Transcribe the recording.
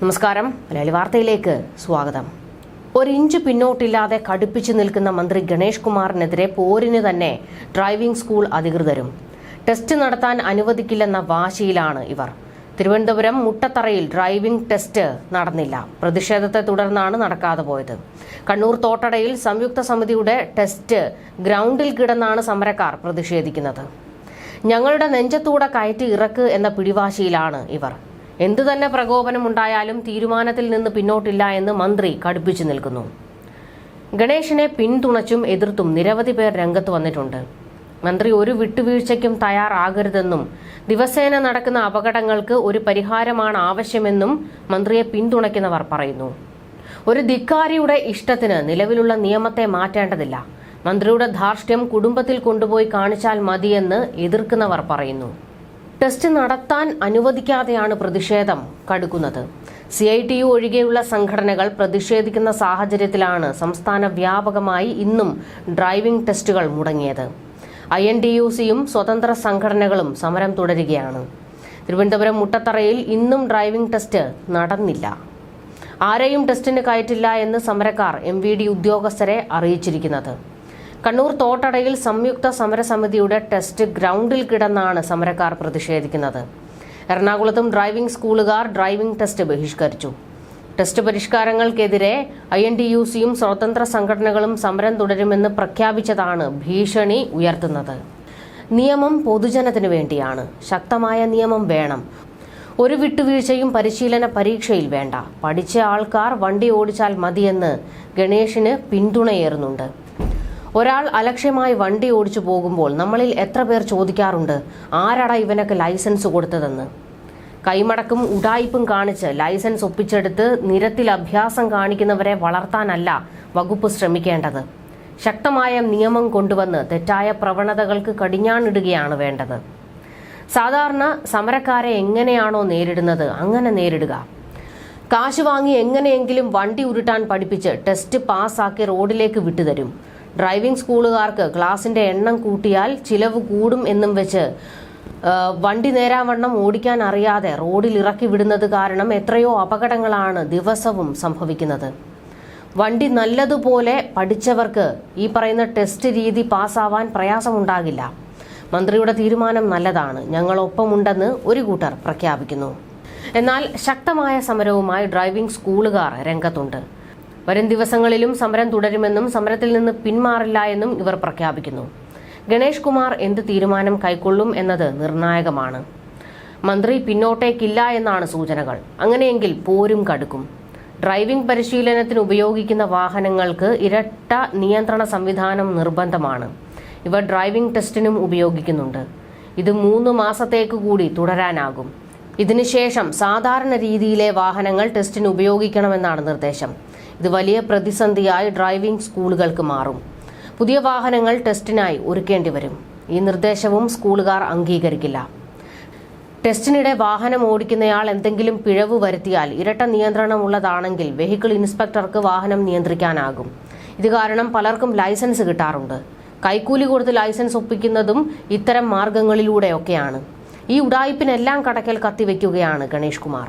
നമസ്കാരം. മലയാളി വാർത്തയിലേക്ക് സ്വാഗതം. ഒരു ഇഞ്ച് പിന്നോട്ടില്ലാതെ കടുപ്പിച്ചു നിൽക്കുന്ന മന്ത്രി ഗണേഷ് കുമാറിനെതിരെ പോരിന് തന്നെ ഡ്രൈവിംഗ് സ്കൂൾ അധികൃതരും. ടെസ്റ്റ് നടത്താൻ അനുവദിക്കില്ലെന്ന വാശിയിലാണ് ഇവർ. തിരുവനന്തപുരം മുട്ടത്തറയിൽ ഡ്രൈവിംഗ് ടെസ്റ്റ് നടന്നില്ല. പ്രതിഷേധത്തെ തുടർന്നാണ് നടക്കാതെ പോയത്. കണ്ണൂർ തോട്ടടയിൽ സംയുക്ത സമിതിയുടെ ടെസ്റ്റ് ഗ്രൗണ്ടിൽ കിടന്നാണ് സമരക്കാർ പ്രതിഷേധിക്കുന്നത്. ഞങ്ങളുടെ നെഞ്ചത്തൂടെ കയറ്റി ഇറക്ക് എന്ന പിടിവാശിയിലാണ് ഇവർ. എന്തു തന്നെ പ്രകോപനമുണ്ടായാലും തീരുമാനത്തിൽ നിന്ന് പിന്നോട്ടില്ല എന്ന് മന്ത്രി കടുപ്പിച്ചു നിൽക്കുന്നു. ഗണേഷിനെ പിന്തുണച്ചും എതിർത്തും നിരവധി പേർ രംഗത്ത് വന്നിട്ടുണ്ട്. മന്ത്രി ഒരു വിട്ടുവീഴ്ചയ്ക്കും തയ്യാറാകരുതെന്നും ദിവസേന നടക്കുന്ന അപകടങ്ങൾക്ക് ഒരു പരിഹാരമാണ് ആവശ്യമെന്നും മന്ത്രിയെ പിന്തുണയ്ക്കുന്നവർ പറയുന്നു. ഒരു ധിക്കാരിയുടെ ഇഷ്ടത്തിന് നിലവിലുള്ള നിയമത്തെ മാറ്റേണ്ടതില്ല. മന്ത്രിയുടെ ധാർഷ്ട്യം കുടുംബത്തിൽ കൊണ്ടുപോയി കാണിച്ചാൽ മതിയെന്ന് എതിർക്കുന്നവർ പറയുന്നു. ടെസ്റ്റ് നടത്താൻ അനുവദിക്കാതെയാണ് പ്രതിഷേധം കടുക്കുന്നത്. സി ഐ ടി യു ഒഴികെയുള്ള സംഘടനകൾ പ്രതിഷേധിക്കുന്ന സാഹചര്യത്തിലാണ് സംസ്ഥാന വ്യാപകമായി ഇന്നും ഡ്രൈവിംഗ് ടെസ്റ്റുകൾ മുടങ്ങിയത്. ഐ എൻ ടി യു സിയും സ്വതന്ത്ര സംഘടനകളും സമരം തുടരുകയാണ്. തിരുവനന്തപുരം മുട്ടത്തറയിൽ ഇന്നും ഡ്രൈവിംഗ് ടെസ്റ്റ് നടന്നില്ല. ആരെയും ടെസ്റ്റിന് കയറ്റില്ല എന്ന് സമരക്കാർ എം വി ഡി ഉദ്യോഗസ്ഥരെ അറിയിച്ചിരിക്കുന്നത്. കണ്ണൂർ തോട്ടടയിൽ സംയുക്ത സമരസമിതിയുടെ ടെസ്റ്റ് ഗ്രൗണ്ടിൽ കിടന്നാണ് സമരക്കാർ പ്രതിഷേധിക്കുന്നത്. എറണാകുളത്തും ഡ്രൈവിംഗ് സ്കൂളുകാർ ഡ്രൈവിംഗ് ടെസ്റ്റ് ബഹിഷ്കരിച്ചു. ടെസ്റ്റ് പരിഷ്കാരങ്ങൾക്കെതിരെ ഐ എൻ ടി യു സിയും സ്വതന്ത്ര സംഘടനകളും സമരം തുടരുമെന്ന് പ്രഖ്യാപിച്ചതാണ് ഭീഷണി ഉയർത്തുന്നത്. നിയമം പൊതുജനത്തിനു വേണ്ടിയാണ്. ശക്തമായ നിയമം വേണം. ഒരു വിട്ടുവീഴ്ചയും പരിശീലന പരീക്ഷയിൽ വേണ്ട. പഠിച്ച ആൾക്കാർ വണ്ടി ഓടിച്ചാൽ മതിയെന്ന് ഗണേഷിന് പിന്തുണയേറുന്നുണ്ട്. ഒരാൾ അലക്ഷ്യമായി വണ്ടി ഓടിച്ചു പോകുമ്പോൾ നമ്മളിൽ എത്ര പേർ ചോദിക്കാറുണ്ട് ആരാടാ ഇവനൊക്കെ ലൈസൻസ് കൊടുത്തതെന്ന്? കൈമടക്കും ഉടായിപ്പും കാണിച്ച് ലൈസൻസ് ഒപ്പിച്ചെടുത്ത് നിരത്തിൽ അഭ്യാസം കാണിക്കുന്നവരെ വളർത്താനല്ല വകുപ്പ് ശ്രമിക്കേണ്ടത്. ശക്തമായ നിയമം കൊണ്ടുവന്ന് തെറ്റായ പ്രവണതകൾക്ക് കടിഞ്ഞാണിടുകയാണ് വേണ്ടത്. സാധാരണ സമരക്കാരെ എങ്ങനെയാണോ നേരിടുന്നത് അങ്ങനെ നേരിടുക. കാശ് വാങ്ങി എങ്ങനെയെങ്കിലും വണ്ടി ഉരുട്ടാൻ പഠിപ്പിച്ച് ടെസ്റ്റ് പാസ്സാക്കി റോഡിലേക്ക് വിട്ടുതരും. ഡ്രൈവിംഗ് സ്കൂളുകാർക്ക് ക്ലാസിന്റെ എണ്ണം കൂട്ടിയാൽ ചിലവ് കൂടും എന്നും വെച്ച് വണ്ടി നേരാവണ്ണം ഓടിക്കാൻ അറിയാതെ റോഡിൽ ഇറക്കി വിടുന്നത് കാരണം എത്രയോ അപകടങ്ങളാണ് ദിവസവും സംഭവിക്കുന്നത്. വണ്ടി നല്ലതുപോലെ പഠിച്ചവർക്ക് ഈ പറയുന്ന ടെസ്റ്റ് രീതി പാസ്സാവാൻ പ്രയാസമുണ്ടാകില്ല. മന്ത്രിയുടെ തീരുമാനം നല്ലതാണ്. ഞങ്ങളൊപ്പമുണ്ടെന്ന് ഒരു കൂട്ടർ പ്രഖ്യാപിക്കുന്നു. എന്നാൽ ശക്തമായ സമരവുമായി ഡ്രൈവിംഗ് സ്കൂളുകാർ രംഗത്തുണ്ട്. വരും ദിവസങ്ങളിലും സമരം തുടരുമെന്നും സമരത്തിൽ നിന്ന് പിന്മാറില്ല എന്നും ഇവർ പ്രഖ്യാപിക്കുന്നു. ഗണേഷ് കുമാർ എന്ത് തീരുമാനം കൈക്കൊള്ളും എന്നത് നിർണായകമാണ്. മന്ത്രി പിന്നോട്ടേക്കില്ല എന്നാണ് സൂചനകൾ. അങ്ങനെയെങ്കിൽ പോരും കടുക്കും. ഡ്രൈവിംഗ് പരിശീലനത്തിന് ഉപയോഗിക്കുന്ന വാഹനങ്ങൾക്ക് ഇരട്ട നിയന്ത്രണ സംവിധാനം നിർബന്ധമാണ്. ഇവ ഡ്രൈവിംഗ് ടെസ്റ്റിനും ഉപയോഗിക്കുന്നുണ്ട്. ഇത് മൂന്ന് മാസത്തേക്ക് കൂടി തുടരാനാകും. ഇതിനുശേഷം സാധാരണ രീതിയിലെ വാഹനങ്ങൾ ടെസ്റ്റിന് ഉപയോഗിക്കണമെന്നാണ് നിർദ്ദേശം. ഇത് വലിയ പ്രതിസന്ധിയായി ഡ്രൈവിംഗ് സ്കൂളുകൾക്ക് മാറും. പുതിയ വാഹനങ്ങൾ ടെസ്റ്റിനായി ഒരുക്കേണ്ടി വരും. ഈ നിർദ്ദേശവും സ്കൂളുകാർ അംഗീകരിക്കില്ല. ടെസ്റ്റിനിടെ വാഹനം ഓടിക്കുന്നയാൾ എന്തെങ്കിലും പിഴവ് വരുത്തിയാൽ ഇരട്ട നിയന്ത്രണമുള്ളതാണെങ്കിൽ വെഹിക്കിൾ ഇൻസ്പെക്ടർക്ക് വാഹനം നിയന്ത്രിക്കാനാകും. ഇത് കാരണം പലർക്കും ലൈസൻസ് കിട്ടാറുണ്ട്. കൈക്കൂലി കൊടുത്ത് ലൈസൻസ് ഒപ്പിക്കുന്നതും ഇത്തരം മാർഗങ്ങളിലൂടെയൊക്കെയാണ്. ഈ ഉടായ്പിനെല്ലാം കടക്കൽ കത്തിവെക്കുകയാണ് ഗണേഷ് കുമാർ.